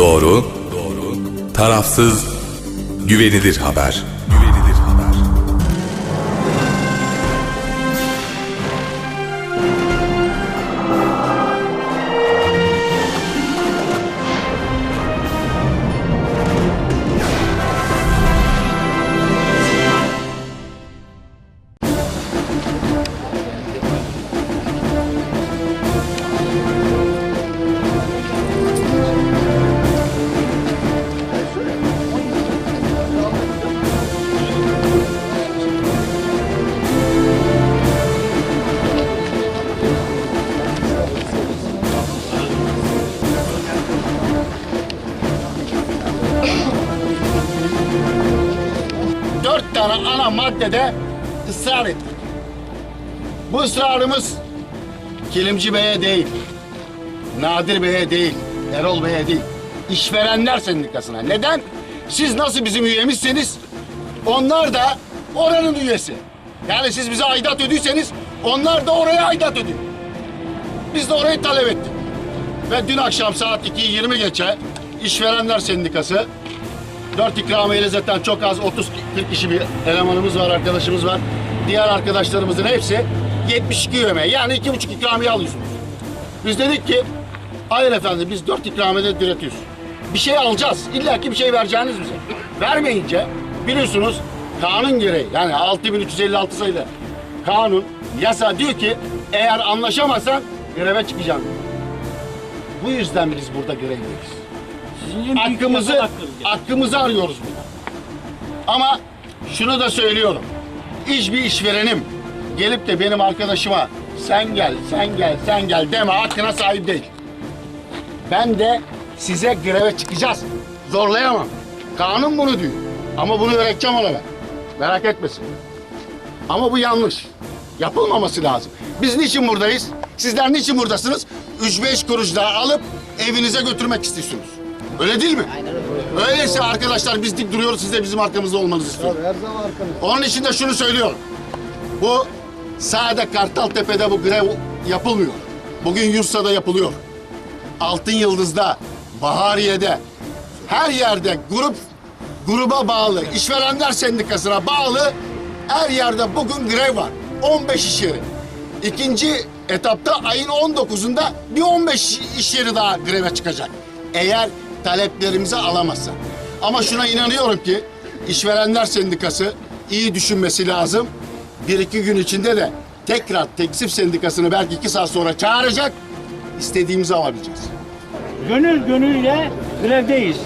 Doğru, tarafsız, güvenilir haber. Tane ana maddede ısrar ettik. Bu ısrarımız Kilimci Bey'e değil, Nadir Bey'e değil, Erol Bey'e değil, işverenler sendikasına. Neden? Siz nasıl bizim üyemizseniz onlar da oranın üyesi. Yani siz bize aidat ödüyseniz onlar da oraya aidat ödüyor. Biz de orayı talep ettik. Ve dün akşam saat 2'yi 20 geçe işverenler sendikası Dört ikramiyeyle zaten çok az 30-40 kişi bir elemanımız var, arkadaşımız var. Diğer arkadaşlarımızın hepsi 72 üyeme. Yani iki buçuk ikramiye alıyorsunuz. Biz dedik ki hayır efendim biz dört ikramiyede diretiyoruz. Bir şey alacağız. İlla ki bir şey vereceğiniz bize. Vermeyince biliyorsunuz kanun gereği yani 6356 sayılı kanun yasa diyor ki eğer anlaşamazsan greve çıkacaksın. Bu yüzden biz burada görevliyiz hakkımızı hakkımızı arıyoruz burada. Ama şunu da söylüyorum. Hiçbir işverenim gelip de benim arkadaşıma sen gel, sen gel, sen gel deme hakkına sahip değil. Ben de size greve çıkacağız. Zorlayamam. Kanun bunu diyor. Ama bunu öğreteceğim ona ben. Merak etmesin. Ama bu yanlış. Yapılmaması lazım. Biz niçin buradayız? Sizler niçin buradasınız? 3-5 kuruş daha alıp evinize götürmek istiyorsunuz. Öyle değil mi? Öyleyse arkadaşlar biz dik duruyoruz. Siz de bizim arkamızda olmanızı istiyorum. Her zaman arkamızda. Onun için de şunu söylüyorum. Bu sade Kartaltepe'de bu grev yapılmıyor. Bugün Yursa'da yapılıyor. Altın Yıldız'da, Bahariye'de, her yerde grup gruba bağlı, işverenler sendikasına bağlı her yerde bugün grev var. 15 iş yeri. İkinci etapta ayın 19'unda bir 15 iş yeri daha greve çıkacak. Eğer taleplerimizi alamazsa. Ama şuna inanıyorum ki işverenler sendikası iyi düşünmesi lazım. Bir iki gün içinde de tekrar teksif sendikasını belki iki saat sonra çağıracak. istediğimizi alabileceğiz. Gönül gönülle grevdeyiz.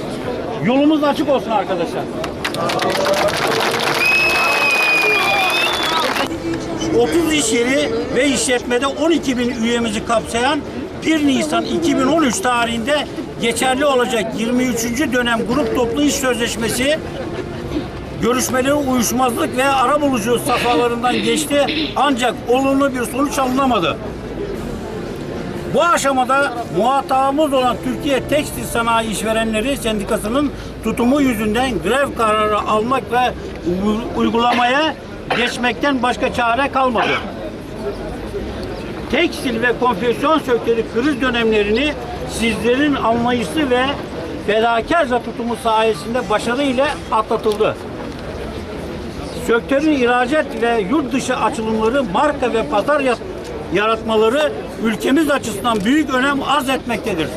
Yolumuz açık olsun arkadaşlar. ...30 iş yeri ve işletmede 12 bin üyemizi kapsayan 1 Nisan 2013 tarihinde geçerli olacak 23. dönem grup toplu iş sözleşmesi görüşmeleri uyuşmazlık ve arabulucu safhalarından geçti ancak olumlu bir sonuç alınamadı. Bu aşamada muhatabımız olan Türkiye Tekstil Sanayi İşverenleri Sendikası'nın tutumu yüzünden grev kararı almak ve uygulamaya geçmekten başka çare kalmadı. Tekstil ve konfeksiyon sektörü kriz dönemlerini sizlerin anlayışlı ve fedakarca tutumu sayesinde başarıyla atlatıldı. Sektörün ihracat ve yurt dışı açılımları, marka ve pazar yaratmaları ülkemiz açısından büyük önem arz etmektedir.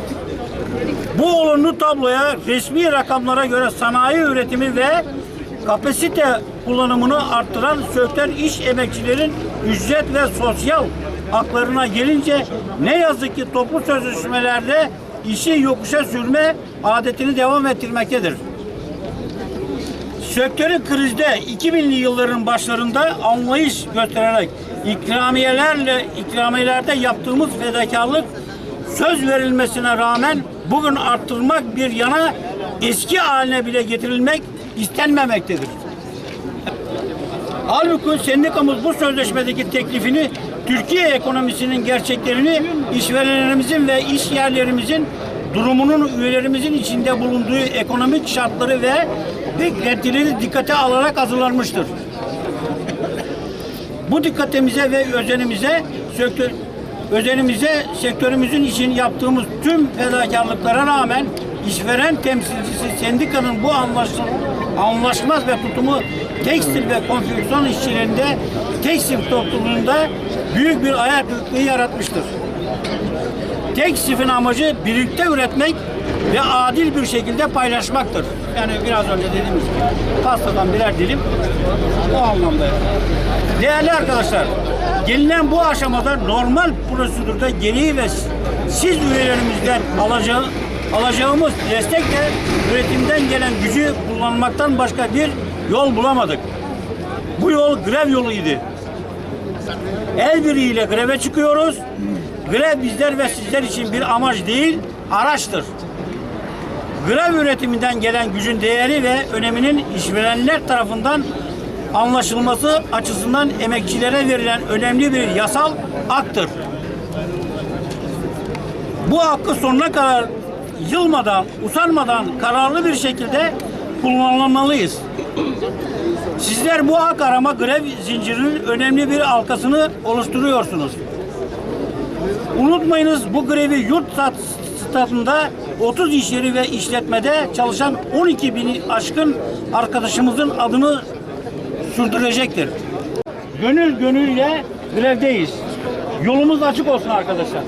Bu olumlu tabloya resmi rakamlara göre sanayi üretimi ve kapasite kullanımını arttıran sektör iş emekçilerin ücret ve sosyal haklarına gelince ne yazık ki toplu sözleşmelerde işi yokuşa sürme adetini devam ettirmektedir. Sektörün krizde 2000'li yılların başlarında anlayış göstererek ikramiyelerle ikramiyelerde yaptığımız fedakarlık söz verilmesine rağmen bugün arttırmak bir yana eski haline bile getirilmek istenmemektedir. Halbuki sendikamız bu sözleşmedeki teklifini Türkiye ekonomisinin gerçeklerini işverenlerimizin ve iş yerlerimizin durumunun üyelerimizin içinde bulunduğu ekonomik şartları ve beklentileri dikkate alarak hazırlanmıştır. Bu dikkatimize ve özenimize sektör özenimize sektörümüzün için yaptığımız tüm fedakarlıklara rağmen işveren temsilcisi sendikanın bu anlaşma, anlaşmaz ve tutumu tekstil ve konfeksiyon işçilerinde tekstil topluluğunda büyük bir ayak kırıklığı yaratmıştır. Tekstifin amacı birlikte üretmek ve adil bir şekilde paylaşmaktır. Yani biraz önce dediğimiz gibi pastadan birer dilim o anlamda. Değerli arkadaşlar, gelinen bu aşamada normal prosedürde geri ve siz üyelerimizden alacağı, alacağımız destekle üretimden gelen gücü kullanmaktan başka bir yol bulamadık. Bu yol grev yoluydu. El birliğiyle greve çıkıyoruz. Grev bizler ve sizler için bir amaç değil, araçtır. Grev üretiminden gelen gücün değeri ve öneminin işverenler tarafından anlaşılması açısından emekçilere verilen önemli bir yasal aktır. Bu hakkı sonuna kadar yılmadan, usanmadan kararlı bir şekilde kullanmalıyız. Sizler bu hak arama grev zincirinin önemli bir halkasını oluşturuyorsunuz. Unutmayınız bu grevi yurt stat- statında 30 iş yeri ve işletmede çalışan 12 bini aşkın arkadaşımızın adını sürdürecektir. Gönül gönülle grevdeyiz. Yolumuz açık olsun arkadaşlar.